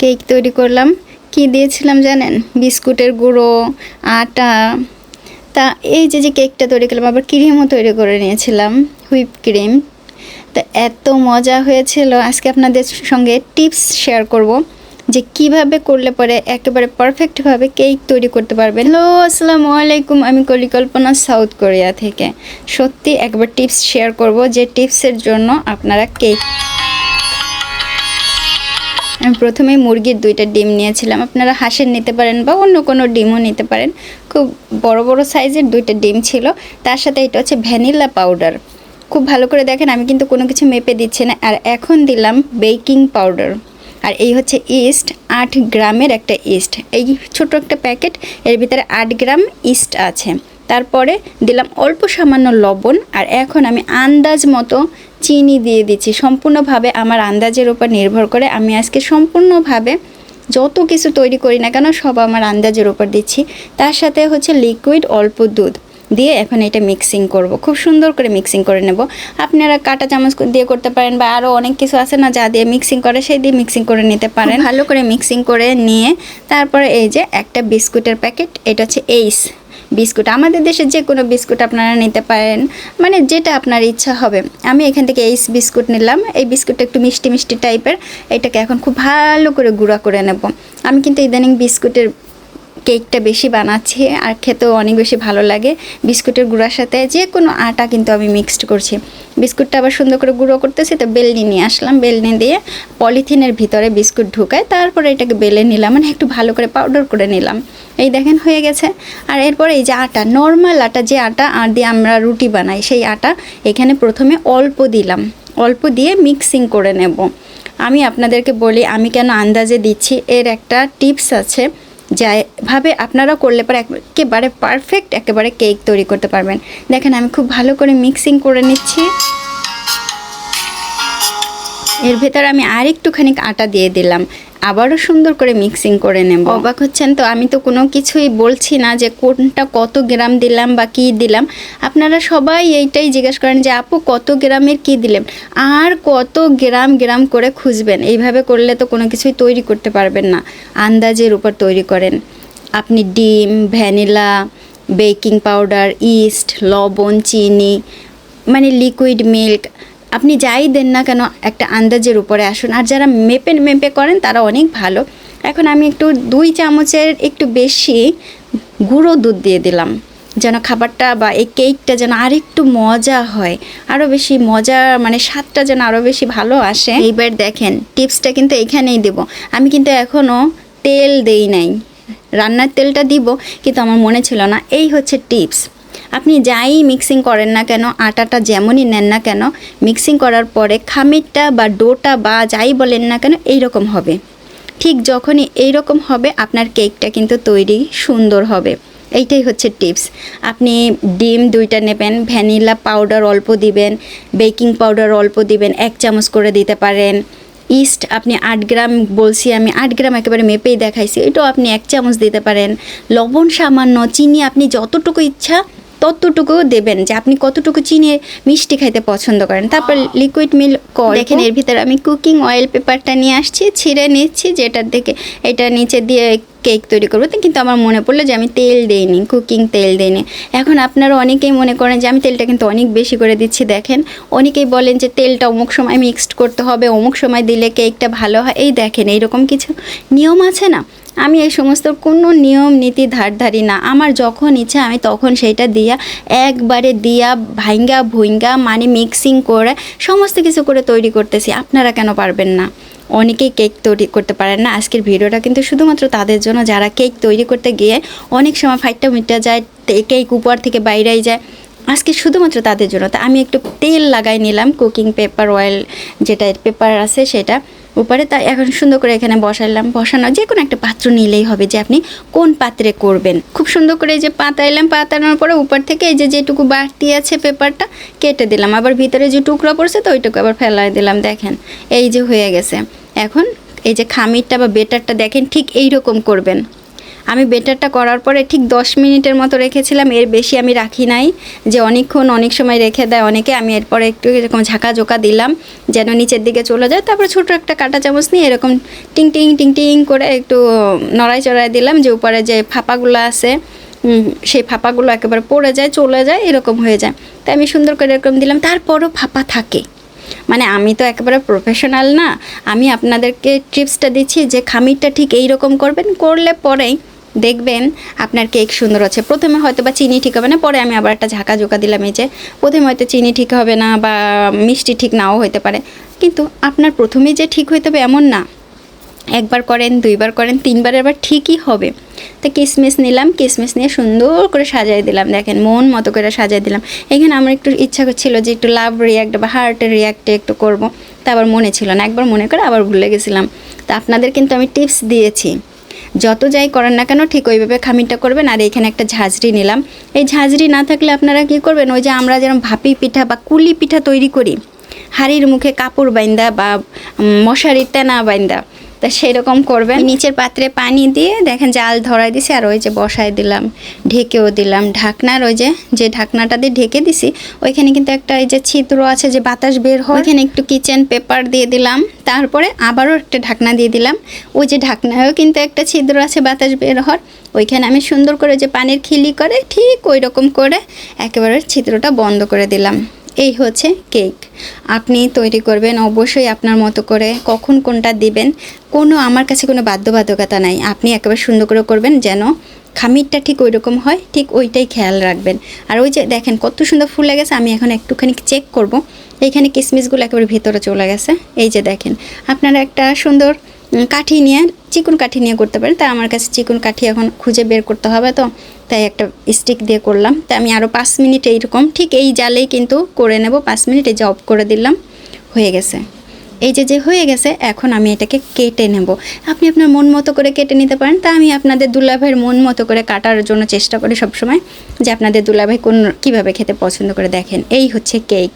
Cake তৈরি করলাম। কি দিয়েছিলাম জানেন? বিস্কুটের গুঁড়ো, আটা। তা এই যে যে কেকটা তৈরি করলাম, আবার ক্রিমও তৈরি করে নিয়েছিলাম, হুইপ ক্রিম। তা এত মজা হয়েছিল। আজকে আপনাদের সঙ্গে টিপস শেয়ার করব যে কীভাবে করলে পরে একেবারে পারফেক্টভাবে কেক তৈরি করতে পারবেন। হ্যালো, আসসালামু আলাইকুম। আমি কলিকল্পনা, সাউথ কোরিয়া থেকে। সত্যি একবার টিপস শেয়ার করব যে টিপসের জন্য আপনারা কেক আমি প্রথমে মুরগির দুইটা ডিম নিয়েছিলাম। আপনারা হাঁসের নিতে পারেন বা অন্য কোনো ডিমও নিতে পারেন। খুব বড় বড় সাইজের দুইটা ডিম ছিল। তার সাথে এটা হচ্ছে ভ্যানিলা পাউডার। খুব ভালো করে দেখেন, আমি কিন্তু কোনো কিছু মেপে দিচ্ছি না। আর এখন দিলাম বেকিং পাউডার। আর এই হচ্ছে ইস্ট, আট গ্রামের একটা ইস্ট। এই ছোট একটা প্যাকেট, এর ভিতরে আট গ্রাম ইস্ট আছে। তারপরে দিলাম অল্প সামান্য লবণ আর এখন আমি আন্দাজ মতো চিনি দিয়ে দিচ্ছি। সম্পূর্ণভাবে আমার আন্দাজের উপর নির্ভর করে আমি আজকে সম্পূর্ণভাবে যত কিছু তৈরি করি না কেন সব আমার আন্দাজের উপর দিচ্ছি। তার সাথে হচ্ছে লিকুইড অল্প দুধ দিয়ে এখন এটা মিক্সিং করব। খুব সুন্দর করে মিক্সিং করে নেব। আপনারা কাটা চামচ দিয়ে করতে পারেন বা আরও অনেক কিছু আছে না যা দিয়ে মিক্সিং করে সেই দিয়ে মিক্সিং করে নিতে পারেন। ভালো করে মিক্সিং করে নিয়ে তারপরে এই যে একটা বিস্কুটের প্যাকেট এটা হচ্ছে এইস বিস্কুট। আমাদের দেশে যে কোনো বিস্কুট আপনারা নিতে পারেন। মানে যেটা আপনার ইচ্ছা হবে। আমি এখান থেকে এই বিস্কুট নিলাম। এই বিস্কুটটা একটু মিষ্টি মিষ্টি টাইপের এটাকে এখন খুব ভালো করে গুঁড়া করে নেব। আমি কিন্তু ইদানিং বিস্কুটের কেকটা বেশি বানাচ্ছি আর খেতেও অনেক বেশি ভালো লাগে। বিস্কুটের গুঁড়ার সাথে যে কোনো আটা কিন্তু আমি মিক্সড করছি। বিস্কুটটা আবার সুন্দর করে গুঁড়ো করতেছি তো বেলনি নিয়ে আসলাম। বেলনি দিয়ে পলিথিনের ভিতরে বিস্কুট ঢুকায় তারপরে এটাকে বেলে নিলাম। মানে একটু ভালো করে পাউডার করে নিলাম। এই দেখেন হয়ে গেছে। আর এরপরে এই যে আটা নর্মাল আটা যে আটা আর দিয়ে আমরা রুটি বানাই, সেই আটা এখানে প্রথমে অল্প দিলাম। অল্প দিয়ে মিক্সিং করে নেব। আমি আপনাদেরকে বলি, আমি কেন আন্দাজে দিচ্ছি, এর একটা টিপস আছে। যেভাবে আপনারা করলে পরে একেবারে পারফেক্ট একেবারে কেক তৈরি করতে পারবেন। দেখেন, আমি খুব ভালো করে মিক্সিং করে নিচ্ছি। এর ভেতর আমি আর একটুখানি আটা দিয়ে দিলাম। আবারও সুন্দর করে মিক্সিং করে নেব। অবাক হচ্ছেন তো? আমি তো কোনো কিছুই বলছি না যে কোনটা কত গ্রাম দিলাম বা কী দিলাম। আপনারা সবাই এইটাই জিজ্ঞেস করেন যে আপু কত গ্রামের কী দিলেন? আর কত গ্রাম গ্রাম করে খুঁজবেন? এইভাবে করলে তো কোনো কিছুই তৈরি করতে পারবেন না। আন্দাজের উপর তৈরি করেন। আপনি ডিম ভ্যানিলা বেকিং পাউডার ইস্ট লবণ চিনি মানে লিকুইড মিল্ক আপনি যাই দেন না কেন, একটা আন্দাজের উপরে আসুন। আর যারা মেপে মেপে করেন, তারা অনেক ভালো। এখন আমি একটু দুই চামচের একটু বেশি গুঁড়ো দুধ দিয়ে দিলাম, যেন খাবারটা বা এই কেকটা যেন আর একটু মজা হয় আরও বেশি মজা মানে স্বাদটা যেন আরও বেশি ভালো আসে। এইবার দেখেন, টিপসটা কিন্তু এখানেই দেব। আমি কিন্তু এখনও তেল দেই নাই। রান্নার তেলটা দিব, কিন্তু আমার মনে ছিল না, এই হচ্ছে টিপস। আপনি যাই মিক্সিং করেন না কেন, আটাটা যেমনই নেন না কেন মিক্সিং করার পরে খামিরটা বা ডোটা বা যাই বলেন না কেন এই রকম হবে। ঠিক যখনই এই রকম হবে, আপনার কেকটা কিন্তু তৈরি সুন্দর হবে। এইটাই হচ্ছে টিপস আপনি ডিম দুইটা নেবেন, ভ্যানিলা পাউডার অল্প দিবেন বেকিং পাউডার অল্প দিবেন, এক চামচ করে দিতে পারেন। ইস্ট আপনি আট গ্রাম বলছি আমি, আট গ্রাম একেবারে মেপেই দেখাইছি, এটাও আপনি এক চামচ দিতে পারেন। লবণ সামান্য, চিনি আপনি যতটুকু ইচ্ছা ততটুকু দেবেন যে আপনি কতটুকু চিনি মিষ্টি খাইতে পছন্দ করেন। তারপর লিকুইড মিল্ক দেখেন এর ভিতরে আমি কুকিং অয়েল পেপারটা নিয়ে আসছি ছিঁড়ে নিচ্ছি যেটার থেকে এটা নিচে দিয়ে কেক তৈরি করব। কিন্তু আমার মনে পড়ল যে আমি তেল দিইনি কুকিং তেল দিইনি। এখন আপনারা অনেকেই মনে করেন যে আমি তেলটা কিন্তু অনেক বেশি করে দিচ্ছি দেখেন। অনেকেই বলেন যে তেলটা অমুক সময় মিক্সড করতে হবে অমুক সময় দিলে কেকটা ভালো হয়। এই দেখেন এইরকম কিছু নিয়ম আছে না? আমি এই সমস্ত কোনো নিয়ম, নীতি ধার ধারি না। আমার যখন ইচ্ছা, আমি তখন সেইটা দিয়া, একবারে দিয়া, ভাইঙ্গা, ভুইঙ্গা মানে মিক্সিং করে সমস্ত কিছু করে তৈরি করতেছি। আপনারা কেন পারবেন না? অনেকেই কেক তৈরি করতে পারেন না। আজকের ভিডিওটা কিন্তু শুধুমাত্র তাদের জন্য, যারা কেক তৈরি করতে গিয়ে অনেক সময় ফাইটটা মিটা যায় কেক উপর থেকে বাইরেই যায়, আজকে শুধুমাত্র তাদের জন্য। তা আমি একটু তেল লাগাই নিলাম কুকিং পেপার অয়েল যেটা পেপার আছে সেটা। উপরে, তাই এখন সুন্দর করে এখানে বসাইলাম। বসানো যে কোনো একটা পাত্র নিলেই হবে যে আপনি কোন পাত্রে করবেন। খুব সুন্দর করে এই যে পাতাইলাম পাতানোর পরে উপর থেকে এই যে যেটুকু বাড়তি আছে পেপারটা কেটে দিলাম। আবার ভিতরে যে টুকরো পড়ছে, তো ওইটুকু আবার ফেলাই দিলাম, দেখেন। এই যে হয়ে গেছে। এখন এই যে খামিরটা বা বেটারটা দেখেন ঠিক এই রকম করবেন। আমি বেটারটা করার পরে ঠিক দশ মিনিটের মতো রেখেছিলাম, এর বেশি আমি রাখি নাই। যে অনেকক্ষণ অনেক সময় রেখে দেয় অনেকে, আমি এরপরে একটু এরকম ঝাঁকা ঝোঁকা দিলাম, যেন নিচের দিকে চলে যায়। তারপরে ছোটো একটা কাটা চামচ নিয়ে এরকম টিং টিং টিং টিং করে একটু নড়াই চড়াই দিলাম যে উপরে যে ফাঁপাগুলো আছে সেই ফাঁপাগুলো একেবারে পড়ে যায়, চলে যায়, এরকম হয়ে যায়। তাই আমি সুন্দর করে এরকম দিলাম। তারপরও ফাঁপা থাকে। মানে আমি তো একেবারে প্রফেশনাল না। আমি আপনাদেরকে টিপসটা দিচ্ছি যে খামিরটা ঠিক এই রকম করবেন, করলে পরেই দেখবেন আপনার কেক সুন্দর আছে। প্রথমে হয়তো বা চিনি ঠিক হবে না, পরে আমি আবার একটা ঝাঁকা ঝোঁকা দিলাম এই যে। প্রথমে হয়তো চিনি ঠিক হবে না বা মিষ্টি ঠিক নাও হতে পারে। কিন্তু আপনার প্রথমেই যে ঠিক হইতে হবে এমন না। একবার করেন, দুইবার করেন, তিনবার এবার ঠিকই হবে। তো কিসমিস নিলাম, কিসমিস নিয়ে সুন্দর করে সাজাই দিলাম। দেখেন, মন মতো করে সাজাই দিলাম। এখানে আমার একটু ইচ্ছা করছিল যে একটু লাভ রিয়াক্ট বা হার্টের রিয়াক্টে একটু করব। তা আবার মনে ছিল না। একবার মনে করে আবার ভুলে গেছিলাম। তা আপনাদের কিন্তু আমি টিপস দিয়েছি। যত যাই করেন না কেন, ঠিক ওইভাবে খামিরটা করবেন। আর এইখানে একটা ঝাঁঝরি নিলাম। এই ঝাঁঝরি না থাকলে আপনারা কি করবেন? ওই যে আমরা যেরকম ভাপি পিঠা বা কুলি পিঠা তৈরি করি, হাড়ির মুখে কাপড় বাইন্দা বা মশারি তেনা বাইন্দা তা সেরকম করবেন। নিচের পাত্রে পানি দিয়ে দেখেন জাল ধরাই দিছি, আর ওই যে বসায় দিলাম, ঢেকেও দিলাম। ঢাকনার ওই যে যে ঢাকনাটা দিয়ে ঢেকে দিছি, ওইখানে কিন্তু একটা এই যে ছিদ্র আছে যে বাতাস বের হয়, ওইখানে একটু কিচেন পেপার দিয়ে দিলাম। তারপরে আবারও একটা ঢাকনা দিয়ে দিলাম। ওই যে ঢাকনায়ও কিন্তু একটা ছিদ্র আছে বাতাস বের হওয়ার, ওইখানে আমি সুন্দর করে যে পানির খিলি করে ঠিক ওই রকম করে একেবারে ছিদ্রটা বন্ধ করে দিলাম। এই হচ্ছে কেক। আপনি তৈরি করবেন, অবশ্যই আপনার মতো করে কখন কোনটা দিবেন, কোনো আমার কাছে কোনো বাধ্যবাধকতা নাই। আপনি একেবারে সুন্দর করে করবেন যেন খামিরটা ঠিক ওই রকম হয়, ঠিক ওইটাই খেয়াল রাখবেন। আর ওই যে দেখেন কত সুন্দর ফুল গেছে আমি এখন একটুখানি চেক করব। এইখানে কিসমিসগুলো একেবারে ভেতরে চলে গেছে। এই যে দেখেন, আপনারা একটা সুন্দর কাঠি নিয়ে, চিকন কাঠি নিয়ে করতে পারেন। তা আমার কাছে চিকন কাঠি এখন খুঁজে বের করতে হবে তো, তাই একটা স্টিক দিয়ে করলাম। তাই আমি আরও পাঁচ মিনিট এইরকম, ঠিক এই জালেই কিন্তু করে নেব। পাঁচ মিনিট এই যে অফ করে দিলাম, হয়ে গেছে। এই যে যে হয়ে গেছে, এখন আমি এটাকে কেটে নেব। আপনি আপনার মন মতো করে কেটে নিতে পারেন। তা আমি আপনাদের দুলাভাইয়ের মন মতো করে কাটার জন্য চেষ্টা করি সবসময়, যে আপনাদের দুলাভাই কোন, কীভাবে খেতে পছন্দ করে দেখেন। এই হচ্ছে কেক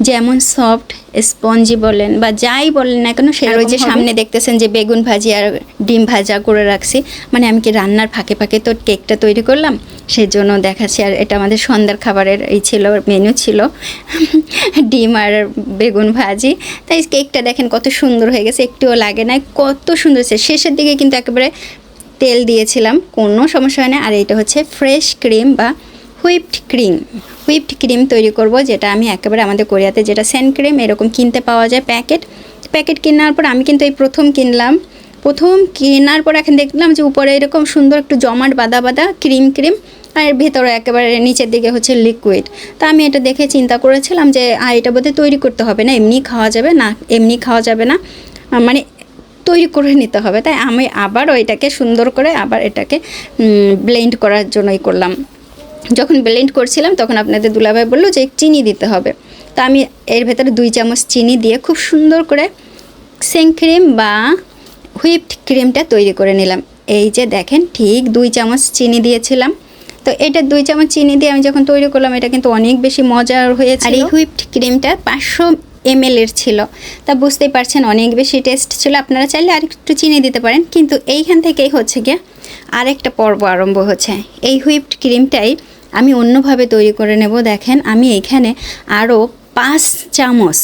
যেমন সফট স্পঞ্জি বলেন বা যাই বলেন না কেন সেটা ওই যে সামনে দেখতেছেন যে বেগুন ভাজি আর ডিম ভাজা করে রাখছি। মানে আমি কি রান্নার ফাঁকে ফাঁকে তো কেকটা তৈরি করলাম সেই জন্য দেখাচ্ছি। আর এটা আমাদের সন্ধ্যার খাবারের এই ছিল মেনু ছিল। ডিম আর বেগুন ভাজি। তাই কেকটা দেখেন কত সুন্দর হয়ে গেছে একটুও লাগে না কত সুন্দর হয়েছে। শেষের দিকে কিন্তু একেবারে তেল দিয়েছিলাম কোনো সমস্যা হয় না। আর এটা হচ্ছে ফ্রেশ ক্রিম বা হুইপড ক্রিম হুইপড ক্রিম তৈরি করব, যেটা আমি একেবারে আমাদের কোরিয়াতে যেটা সেন্ট ক্রিম এরকম কিনতে পাওয়া যায় প্যাকেট প্যাকেট কেনার পর আমি কিন্তু এই প্রথম কিনলাম। প্রথম কেনার পর এখন দেখলাম যে উপরে এরকম সুন্দর একটু জমাট বাদা বাদা ক্রিম ক্রিম আর এর ভেতরে একেবারে নিচের দিকে হচ্ছে লিকুইড তা আমি এটা দেখে চিন্তা করেছিলাম যে আর এটা বোধহয় তৈরি করতে হবে না, এমনি খাওয়া যাবে না, এমনি খাওয়া যাবে না। মানে তৈরি করে নিতে হবে। তাই আমি আবার ওইটাকে সুন্দর করে আবার এটাকে ব্লেন্ড করার জন্যই করলাম। যখন ব্লেন্ড করছিলাম, তখন আপনাদের দুলাভাই বলল যে চিনি দিতে হবে। তা আমি এর ভেতরে দুই চামচ চিনি দিয়ে খুব সুন্দর করে সেং ক্রিম বা হুইপড ক্রিমটা তৈরি করে নিলাম। এই যে দেখেন, ঠিক দুই চামচ চিনি দিয়েছিলাম। তো এটা দুই চামচ চিনি দিয়ে আমি যখন তৈরি করলাম, এটা কিন্তু অনেক বেশি মজার হয়েছে আর এই হুইপড ক্রিমটা পাঁচশো এম এর ছিল। তা বুঝতেই পারছেন, অনেক বেশি টেস্ট ছিল। আপনারা চাইলে আর একটু চিনি দিতে পারেন। কিন্তু এইখান থেকেই হচ্ছে গিয়ে আরেকটা পর্ব আরম্ভ হচ্ছে। এই হুইপড ক্রিমটাই আমি অন্যভাবে তৈরি করে নেব। দেখেন আমি এখানে আরও পাঁচ চামচ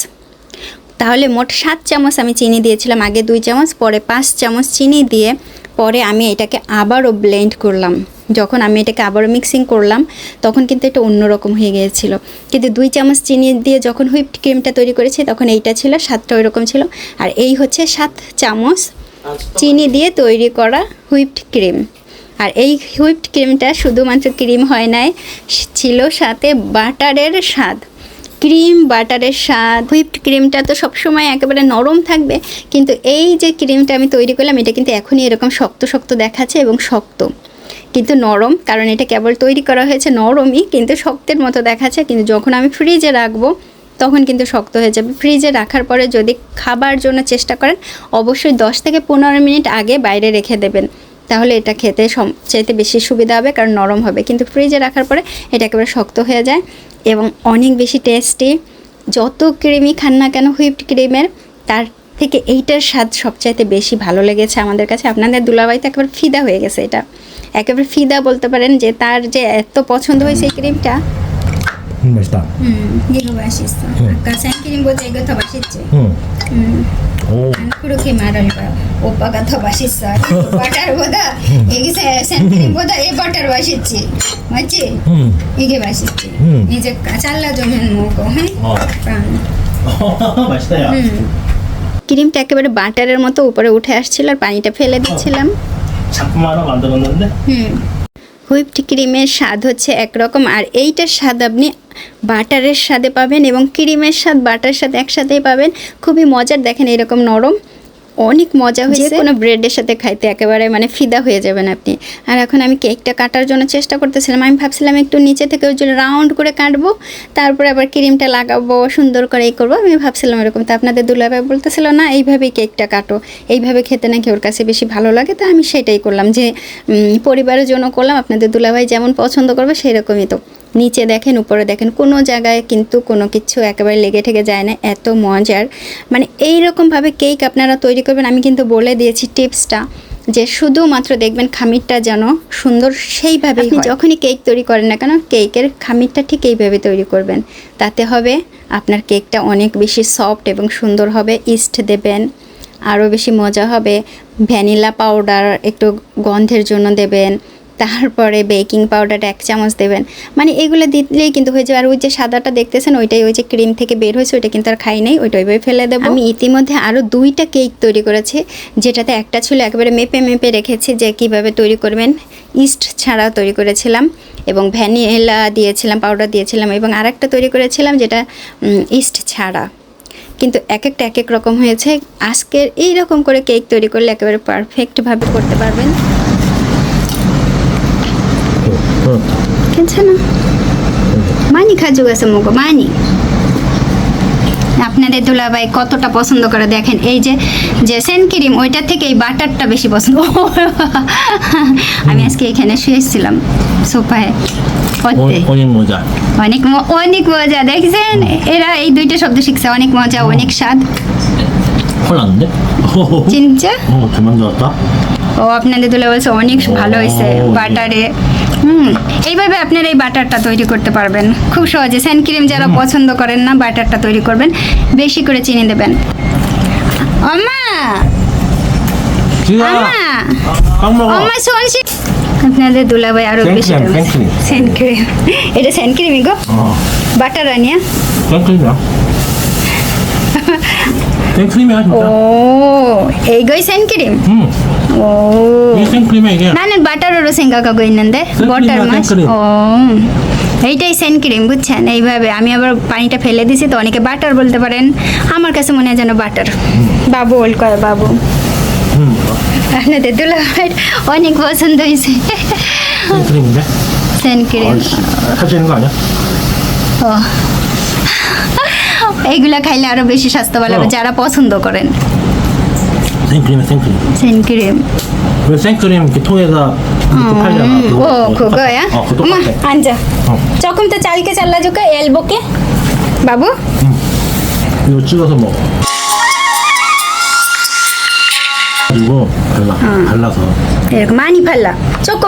তাহলে মোট সাত চামচ আমি চিনি দিয়েছিলাম আগে দুই চামচ পরে পাঁচ চামচ চিনি দিয়ে পরে আমি এটাকে আবারও ব্লেন্ড করলাম। যখন আমি এটাকে আবারও মিক্সিং করলাম তখন কিন্তু এটা অন্যরকম হয়ে গিয়েছিল। কিন্তু দুই চামচ চিনি দিয়ে যখন হুইপড ক্রিমটা তৈরি করেছি তখন এইটা ছিল স্বাদটা ওই রকম ছিল। আর এই হচ্ছে সাত চামচ চিনি দিয়ে তৈরি করা হুইপড ক্রিম আর এই হুইপড ক্রিমটা শুধুমাত্র ক্রিম হয় নাই, ছিল সাথে বাটারের স্বাদ। ক্রিম, বাটারের স্বাদ। হুইপড ক্রিমটা তো সবসময় একেবারে নরম থাকবে, কিন্তু এই যে ক্রিমটা আমি তৈরি করলাম, এটা কিন্তু এখনই এরকম শক্ত শক্ত দেখাচ্ছে এবং শক্ত। কিন্তু নরম, কারণ এটা কেবল তৈরি করা হয়েছে নরমই, কিন্তু শক্তের মতো দেখাচ্ছে। কিন্তু যখন আমি ফ্রিজে রাখব, তখন কিন্তু শক্ত হয়ে যাবে। ফ্রিজে রাখার পরে যদি খাবার জন্য চেষ্টা করেন, অবশ্যই দশ থেকে পনেরো মিনিট আগে বাইরে রেখে দেবেন। তাহলে এটা খেতে সবচাইতে বেশি সুবিধা হবে কারণ নরম হবে। কিন্তু ফ্রিজে রাখার পরে এটা একেবারে শক্ত হয়ে যায় এবং অনেক বেশি টেস্টি যত ক্রিমই খান না কেন হুইপড ক্রিমের তার থেকে এইটার স্বাদ সবচাইতে বেশি ভালো লেগেছে আমাদের কাছে। আপনাদের দুলাবাইতে একেবারে ফিদা হয়ে গেছে এটা। একেবারে ফিদা বলতে পারেন যে তার যে এত পছন্দ হয়েছে এই ক্রিমটা 음, 맛있다. 음, 이거 맛있어. 응. 아까 생크림보다 이거 더 맛있지? 응. 음, 오. 난 그렇게 말할 거야. 오빠가 더 맛있어. 이 버터보다 이게 세- 생크림보다 이 버터 맛있지? 맞지? 응. 이게 맛있지? 응. 이제 잘라주면 먹어. 응? 어. 빵. 맛있다, 야. হুম। ক্রিমটা একেবারে বাটারের মতো উপরে উঠে আসছিল আর পানিটা ফেলে দিচ্ছিলাম 작품 하나 만들었는데 হুম হুইপড ক্রিমের স্বাদ হচ্ছে একরকম আর এইটার স্বাদ আপনি বাটারের স্বাদে পাবেন এবং ক্রিমের স্বাদ বাটার স্বাদ একসাথেই পাবেন। খুবই মজার দেখেন এরকম নরম। অনেক মজা হয়েছে। কোনো ব্রেডের সাথে খাইতে একেবারে মানে ফিদা হয়ে যাবেন আপনি। আর এখন আমি কেকটা কাটার জন্য চেষ্টা করতেছিলাম। আমি ভাবছিলাম একটু নিচে থেকে ওই জন্য রাউন্ড করে কাটবো তারপরে আবার ক্রিমটা লাগাবো সুন্দর করে এই করব। আমি ভাবছিলাম এরকম। তো আপনাদের দুলাভাই বলতেছিল না এইভাবেই কেকটা কাটো। এইভাবে খেতে নাকি ওর কাছে বেশি ভালো লাগে। তো আমি সেটাই করলাম যে পরিবারের জন্য করলাম। আপনাদের দুলাভাই যেমন পছন্দ করবে সেই রকমই তো। নিচে দেখেন উপরে দেখেন কোনো জায়গায় কিন্তু কোনো কিছু একেবারে লেগে ঠেকে যায় না এত মজার। মানে এই রকমভাবে কেক আপনারা তৈরি করবেন আমি কিন্তু বলে দিয়েছি টিপসটা যে শুধুমাত্র দেখবেন খামিরটা যেন সুন্দর সেইভাবে যখনই কেক তৈরি করেন না কেন কেকের খামিরটা ঠিক এইভাবে তৈরি করবেন। তাতে হবে আপনার কেকটা অনেক বেশি সফট এবং সুন্দর হবে ইস্ট দেবেন আরও বেশি মজা হবে ভ্যানিলা পাউডার একটু গন্ধের জন্য দেবেন তারপরে বেকিং পাউডার এক চামচ দেবেন। মানে এগুলো দিলেই কিন্তু হয়ে যাবে। আর ওই যে সাদাটা দেখতেছেন, ওইটাই ওই যে ক্রিম থেকে বের হয়েছে, ওইটা কিন্তু আর খাই নাই, ওইটা ওইভাবে ফেলে দেবো। আমি ইতিমধ্যে আরও দুইটা কেক তৈরি করেছি, যেটাতে একটা ছিল একেবারে মেপে মেপে রেখেছি যে কীভাবে তৈরি করবেন। ইস্ট ছাড়াও তৈরি করেছিলাম এবং ভ্যানিলা দিয়েছিলাম, পাউডার দিয়েছিলাম এবং আরেকটা তৈরি করেছিলাম যেটা ইস্ট ছাড়া। কিন্তু এক একটা এক এক রকম হয়েছে। আজকের এই রকম করে কেক তৈরি করলে একেবারে পারফেক্টভাবে করতে পারবেন। 응. 괜찮아. 많이 가져가서 먹어. 많이. আপনাদের দুলাভাই কতটা পছন্দ করে দেখেন এই যে যে সেন ক্রিম ওইটা থেকে এই বাটারটা বেশি পছন্দ আমি আজকে এখানে শুয়েছিলাম সোফায় পড়তে 어, 어린 모자. অনেক ম- অনেক মজা দেখছেন এরা এই দুইটা শব্দ শিখছে অনেক মজা অনেক স্বাদ 헐났는데? চিনছে 어, 잘 만들었다. ও আপনাদের তুলে বলছে অনেক ভালো হয়েছে ও। বাটারে হুম। এইভাবে আপনারা এই বাটারটা তৈরি করতে পারবেন। খুব সহজে। স্যান্ড ক্রিম যারা পছন্দ করেন না বাটারটা তৈরি করবেন। বেশি করে চিনি দেবেন। অম্মা অম্মা শুনছি আপনাদের দুলাভাই আরও বেশি স্যান্ড ক্রিম। এটা স্যান্ড ক্রিমই গো। বাটার আনিয়া। 생크림이야. 생크림이야 ও 진짜. এইগোই স্যান্ড ক্রিম 응. ও 이게 생크림이야 이게. ನಾನು বাটারেরও সেঙ্গাকা গইনেন দে সেন বাটার ক্রিম না, মাছ সেন ক্রিম। ও এইটাই সেন ক্রিম বুঝছেন এইভাবে আমি আবার পানিটা ফেলে দিছি তো অনেকে বাটার বলতে পারেন আমার কাছে মনে হয় যেন বাটার বাবু ওল করে বাবু 응. আপনাদের দুলা অনেক পছন্দ হয়েছে 생크림인데? সেন ক্রিম 아이씨, 사지는 거 아니야? ও এইগুলা খাইলে আরো বেশি স্বাস্থ্য ভালো হবে 어. যারা পছন্দ করেন 생크림이야 생크림. সেন ক্রিম 왜 생크림 이렇게 통에다 이렇게 팔잖아. ও 그거 똑같아. 그거야? 어, 그거 엄마 똑같아. 앉아 어. 조금 더 짧게 잘라줄까? 엘보게? 바보? 이거 찍어서 먹어. 그리고 발라, 발라서. 이렇게 많이 발라. 조금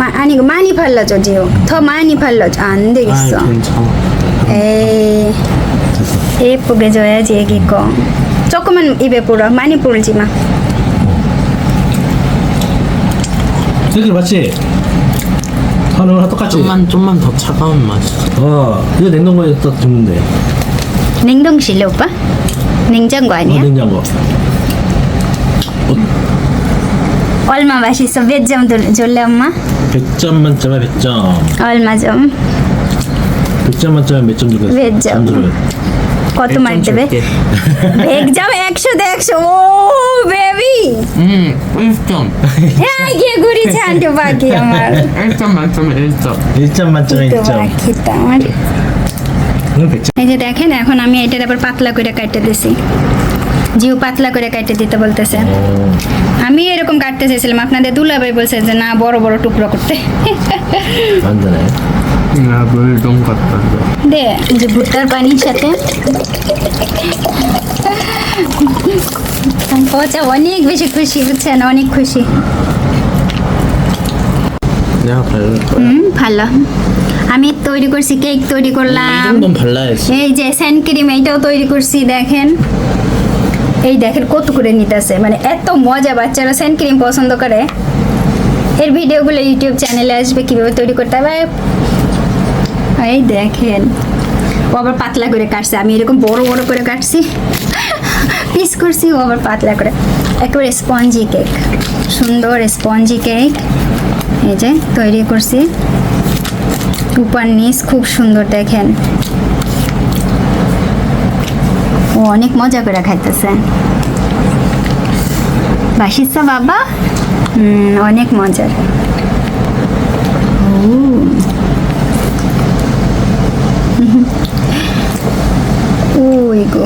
마, 아니 그 많이 발라줘 지호. 더 많이 발라줘. 안 되겠어. 아이, 괜찮아. 에이 됐어. 예쁘게 줘야지 애기 거. 조금만 입에 불어. 많이 불지 마. 생크림 맞지? 하는 거랑 똑같지? 좀만 좀만 더 차가운 맛. 어, 이거 냉동고에 딱 주면 돼. 냉동실래 오빠? 냉장고 어, 아니야? 냉장고. 얼마 맛있어? 몇 점 줄래 엄마? 100점 만점에 100점. 얼마 점? 100점 만점에 몇 점 주겠어? 몇 점? 들어요. কত মার্ক দেবে এক্সাম একশো দে একশো ও বেবি একদম। হ্যাঁ, গিয়ে ঘুরি ছানটু বাকি আমার। একদম একদম আমার এই যে দেখেন এখন আমি এটার আবার পাতলা করে কাটতে দিছি। জিও পাতলা করে কাটতে দিতে বলতেছে। আমি এরকম কাটতে চেয়েছিলাম আপনাদের দুলাভাই বলছে যে না বড় বড় টুকরো করতে। একদম দে যে ভুট্টার পানির সাথে। পচা অনেক বেশি খুশি অনেক খুশি। ভালো। আমি তৈরি করছি কেক তৈরি করলাম। এই যে স্যান্ড ক্রিম এইটাও তৈরি করছি দেখেন। এই দেখেন কত করে নিতেছে। মানে এত মজা বাচ্চারা স্যান্ড ক্রিম পছন্দ করে। এর ভিডিওগুলো ইউটিউব চ্যানেলে আসবে কীভাবে তৈরি করতে হবে? এই দেখেন। ও আবার পাতলা করে কাটছে। আমি এরকম বড় বড় করে কাটছি। পিস করছি, ও আবার পাতলা করে। একেবারে স্পঞ্জি কেক। সুন্দর স্পঞ্জি কেক। এই যে তৈরি করছি। উপর নিচ খুব সুন্দর দেখেন। ও অনেক মজা করে খাইতেছে। বাসিসা বাবা? অনেক মজার। ও। ওই গো